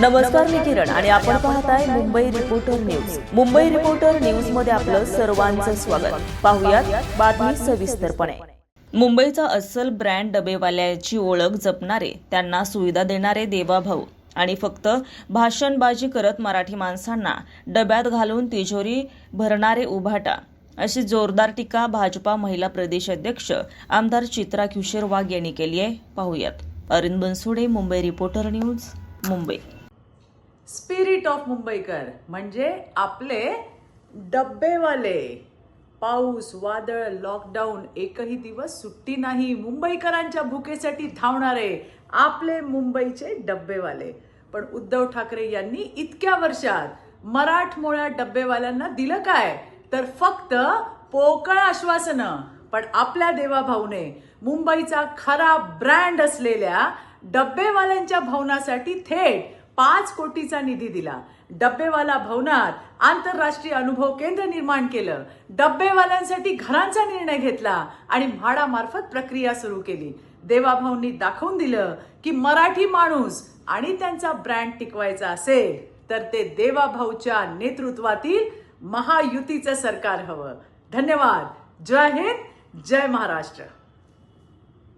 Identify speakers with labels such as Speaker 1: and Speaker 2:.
Speaker 1: नमस्कार मी किरण आणि आपण पाहताय Mumbai reporter news Mumbai reporter न्यूजमध्ये आपलं सर्वांचं स्वागत. पाहुयात बातमी सविस्तरपणे. मुंबईचा अस्सल ब्रँड डबेवाल्याची ओळख जपणारे त्यांना सुविधा देणारे देवाभाऊ आणि फक्त भाषणबाजी करत मराठी माणसांना डब्यात घालून तिजोरी भरणारे उभाटा अशी जोरदार टीका भाजपा महिला प्रदेश अध्यक्ष आमदार चित्रा किशोर वाघ यांनी केली आहे. पाहुयात. अरिंद Bansode Mumbai reporter news Mumbai.
Speaker 2: Spirit of मुंबईकर म्हणजे आपले डब्बेवाले. पाऊस वादळ लॉकडाऊन एकही दिवस सुट्टी नाही. मुंबईकरांच्या भुकेसाठी धावणारे आपले मुंबईचे डब्बेवाले. पण उद्धव ठाकरे यांनी इतक्या वर्षात मराठमोळ्या डब्बेवाल्यांना दिलं काय? तर फक्त पोकळ आश्वासनं. पण आपल्या देवाभाऊने मुंबईचा खरा ब्रँड असलेल्या डब्बेवाल्यांच्या भवनासाठी थेट पाच कोटीचा निधी दिला. डब्बेवाला भवनात आंतरराष्ट्रीय अनुभव केंद्र निर्माण केलं. डब्बेवाल्यांसाठी घरांचा निर्णय घेतला आणि म्हाडामार्फत प्रक्रिया सुरू केली. देवाभाऊंनी दाखवून दिलं की मराठी माणूस आणि त्यांचा ब्रँड टिकवायचा असेल तर ते देवाभाऊच्या नेतृत्वातील महायुतीचं सरकार हवं. धन्यवाद. जय हिंद. जय महाराष्ट्र.